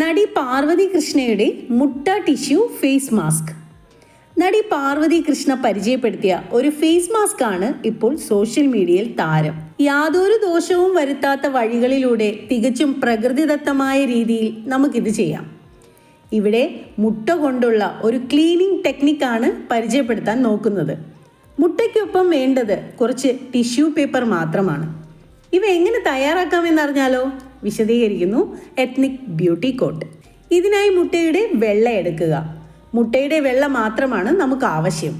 നടി പാർവതി കൃഷ്ണയുടെ മുട്ട ടിഷ്യൂ ഫേസ് മാസ്ക്. നടി പാർവതി കൃഷ്ണ പരിചയപ്പെടുത്തിയ ഒരു ഫേസ് മാസ്ക് ആണ് ഇപ്പോൾ സോഷ്യൽ മീഡിയയിൽ താരം. യാതൊരു ദോഷവും വരുത്താത്ത വഴികളിലൂടെ തികച്ചും പ്രകൃതിദത്തമായ രീതിയിൽ നമുക്കിത് ചെയ്യാം. ഇവിടെ മുട്ട കൊണ്ടുള്ള ഒരു ക്ലീനിങ് ടെക്നിക്കാണ് പരിചയപ്പെടുത്താൻ നോക്കുന്നത്. മുട്ടയ്ക്കൊപ്പം വേണ്ടത് കുറച്ച് ടിഷ്യൂ പേപ്പർ മാത്രമാണ്. ഇവ എങ്ങനെ തയ്യാറാക്കാമെന്നറിഞ്ഞാലോ? വിശദീകരിക്കുന്നു എത്നിക് ബ്യൂട്ടി കോട്ട് ഇതിനായി മുട്ടയുടെ വെള്ള എടുക്കുക. മുട്ടയുടെ വെള്ള മാത്രമാണ് നമുക്ക് ആവശ്യം.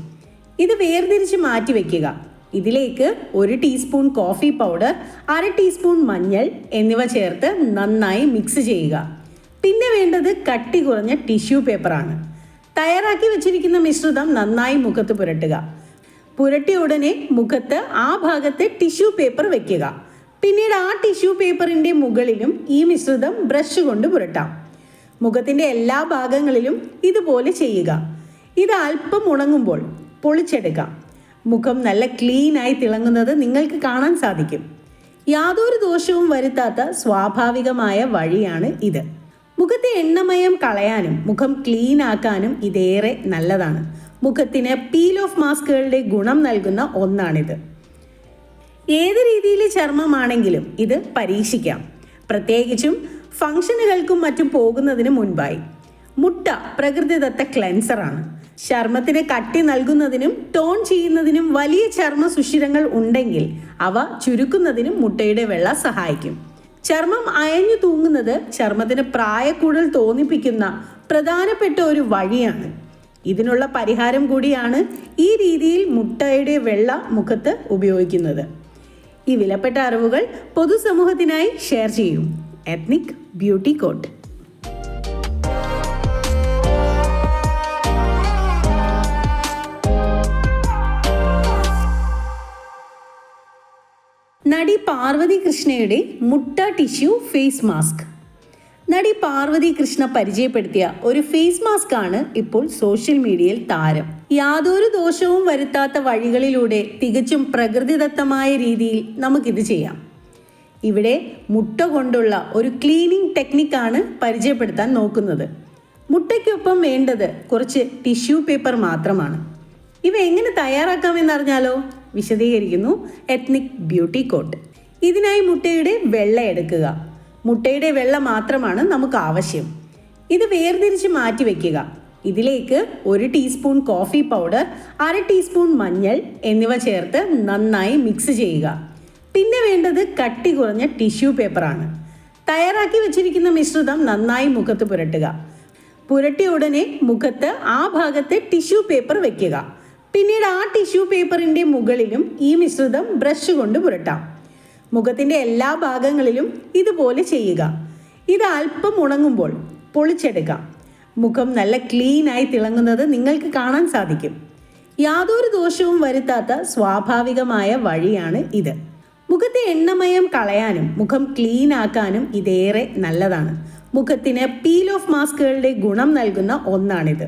ഇത് വേർതിരിച്ച് മാറ്റി വയ്ക്കുക ഇതിലേക്ക് ഒരു ടീസ്പൂൺ കോഫി പൗഡർ അര ടീസ്പൂൺ മഞ്ഞൾ എന്നിവ ചേർത്ത് നന്നായി മിക്സ് ചെയ്യുക. പിന്നെ വേണ്ടത് കട്ടി കുറഞ്ഞ ടിഷ്യൂ പേപ്പറാണ് തയ്യാറാക്കി വെച്ചിരിക്കുന്ന മിശ്രിതം നന്നായി മുഖത്ത് പുരട്ടുക. പുരട്ടിയ ഉടനെ മുഖത്ത് ആ ഭാഗത്ത് ടിഷ്യൂ പേപ്പർ വെക്കുക. പിന്നീട് ആ ടിഷ്യൂ പേപ്പറിന്റെ മുകളിലും ഈ മിശ്രിതം ബ്രഷ് കൊണ്ട് പുരട്ടാം. മുഖത്തിന്റെ എല്ലാ ഭാഗങ്ങളിലും ഇതുപോലെ ചെയ്യുക. ഇത് അല്പം ഉണങ്ങുമ്പോൾ പൊളിച്ചെടുക്കാം മുഖം നല്ല ക്ലീനായി തിളങ്ങുന്നത് നിങ്ങൾക്ക് കാണാൻ സാധിക്കും. യാതൊരു ദോഷവും വരുത്താത്ത സ്വാഭാവികമായ വഴിയാണ് ഇത്. മുഖത്തെ എണ്ണമയം കളയാനും മുഖം ക്ലീൻ ആക്കാനും ഇതേറെ നല്ലതാണ്. മുഖത്തിന് പീൽ ഓഫ് മാസ്കുകളുടെ ഗുണം നൽകുന്ന ഒന്നാണിത്. ഏത് രീതിയിൽ ചർമ്മമാണെങ്കിലും ഇത് പരീക്ഷിക്കാം. പ്രത്യേകിച്ചും ഫംഗ്ഷനുകൾക്കും മറ്റും പോകുന്നതിന് മുൻപായി. മുട്ട പ്രകൃതിദത്ത ക്ലെൻസറാണ്. ചർമ്മത്തിന് കട്ടി നൽകുന്നതിനും ടോൺ ചെയ്യുന്നതിനും വലിയ ചർമ്മ സുഷിരങ്ങൾ ഉണ്ടെങ്കിൽ അവ ചുരുക്കുന്നതിനും മുട്ടയുടെ വെള്ള സഹായിക്കും. ചർമ്മം അയഞ്ഞു തൂങ്ങുന്നത് ചർമ്മത്തിന് പ്രായക്കൂടൽ തോന്നിപ്പിക്കുന്ന പ്രധാനപ്പെട്ട ഒരു വഴിയാണ്. ഇതിനുള്ള പരിഹാരം കൂടിയാണ് ഈ രീതിയിൽ മുട്ടയുടെ വെള്ള മുഖത്ത് ഉപയോഗിക്കുന്നത്. ഈ വിലപ്പെട്ട അറിവുകൾ പൊതുസമൂഹത്തിനായി ഷെയർ ചെയ്യും. എത്നിക് ബ്യൂട്ടി കോട്ട് നടി പാർവതി കൃഷ്ണയുടെ മുട്ട ടിഷ്യൂ ഫേസ് മാസ്ക്. നടി പാർവതി കൃഷ്ണ പരിചയപ്പെടുത്തിയ ഒരു ഫേസ് മാസ്ക് ആണ് ഇപ്പോൾ സോഷ്യൽ മീഡിയയിൽ താരം. യാതൊരു ദോഷവും വരുത്താത്ത വഴികളിലൂടെ തികച്ചും പ്രകൃതിദത്തമായ രീതിയിൽ നമുക്കിത് ചെയ്യാം. ഇവിടെ മുട്ട കൊണ്ടുള്ള ഒരു ക്ലീനിങ് ടെക്നിക്കാണ് പരിചയപ്പെടുത്താൻ നോക്കുന്നത്. മുട്ടയ്ക്കൊപ്പം വേണ്ടത് കുറച്ച് ടിഷ്യൂ പേപ്പർ മാത്രമാണ്. ഇവ എങ്ങനെ തയ്യാറാക്കാമെന്നറിഞ്ഞാലോ? വിശദീകരിക്കുന്നു എത്നിക് ബ്യൂട്ടി കോട്ട്. ഇതിനായി മുട്ടയുടെ വെള്ള എടുക്കുക. മുട്ടയുടെ വെള്ള മാത്രമാണ് നമുക്ക് ആവശ്യം ഇത് വേർതിരിച്ച് മാറ്റി വെക്കുക. ഇതിലേക്ക് ഒരു ടീസ്പൂൺ കോഫി പൗഡർ അര ടീസ്പൂൺ മഞ്ഞൾ എന്നിവ ചേർത്ത് നന്നായി മിക്സ് ചെയ്യുക. പിന്നെ വേണ്ടത് കട്ടി കുറഞ്ഞ ടിഷ്യൂ പേപ്പറാണ് തയ്യാറാക്കി വെച്ചിരിക്കുന്ന മിശ്രിതം നന്നായി മുഖത്ത് പുരട്ടുക. പുരട്ടിയ ഉടനെ മുഖത്ത് ആ ഭാഗത്ത് ടിഷ്യൂ പേപ്പർ വെക്കുക. പിന്നീട് ആ ടിഷ്യൂ പേപ്പറിന്റെ മുകളിലും ഈ മിശ്രിതം ബ്രഷ് കൊണ്ട് പുരട്ടാം. മുഖത്തിന്റെ എല്ലാ ഭാഗങ്ങളിലും ഇതുപോലെ ചെയ്യുക. ഇത് അല്പം ഉണങ്ങുമ്പോൾ പൊളിച്ചെടുക്കാം മുഖം നല്ല ക്ലീനായി തിളങ്ങുന്നത് നിങ്ങൾക്ക് കാണാൻ സാധിക്കും. യാതൊരു ദോഷവും വരുത്താത്ത സ്വാഭാവികമായ വഴിയാണ് ഇത്. മുഖത്തെ എണ്ണമയം കളയാനും മുഖം ക്ലീൻ ആക്കാനും ഇതേറെ നല്ലതാണ്. മുഖത്തിന് പീൽ ഓഫ് മാസ്കുകളുടെ ഗുണം നൽകുന്ന ഒന്നാണിത്.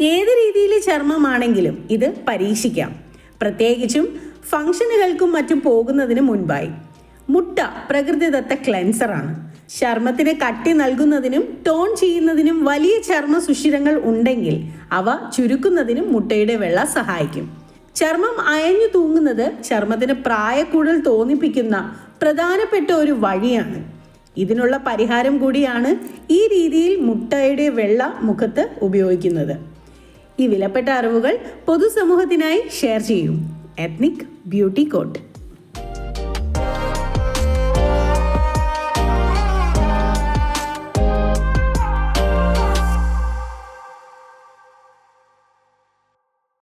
ഏത് രീതിയിലെ ചർമ്മമാണെങ്കിലും ഇത് പരീക്ഷിക്കാം. പ്രത്യേകിച്ചും ഫംഗ്ഷനുകൾക്കും മറ്റും പോകുന്നതിന് മുൻപായി. മുട്ട പ്രകൃതിദത്ത ക്ലെൻസറാണ്. ചർമ്മത്തിന് കട്ടി നൽകുന്നതിനും ടോൺ ചെയ്യുന്നതിനും വലിയ ചർമ്മ സുഷിരങ്ങൾ ഉണ്ടെങ്കിൽ അവ ചുരുക്കുന്നതിനും മുട്ടയുടെ വെള്ള സഹായിക്കും. ചർമ്മം അയഞ്ഞു തൂങ്ങുന്നത് ചർമ്മത്തിന് പ്രായക്കൂടൽ തോന്നിപ്പിക്കുന്ന പ്രധാനപ്പെട്ട ഒരു വഴിയാണ്. ഇതിനുള്ള പരിഹാരം കൂടിയാണ് ഈ രീതിയിൽ മുട്ടയുടെ വെള്ള മുഖത്ത് ഉപയോഗിക്കുന്നത്. ഈ വിലപ്പെട്ട അറിവുകൾ പൊതുസമൂഹത്തിനായി ഷെയർ ചെയ്യൂ. Ethnic beauty coat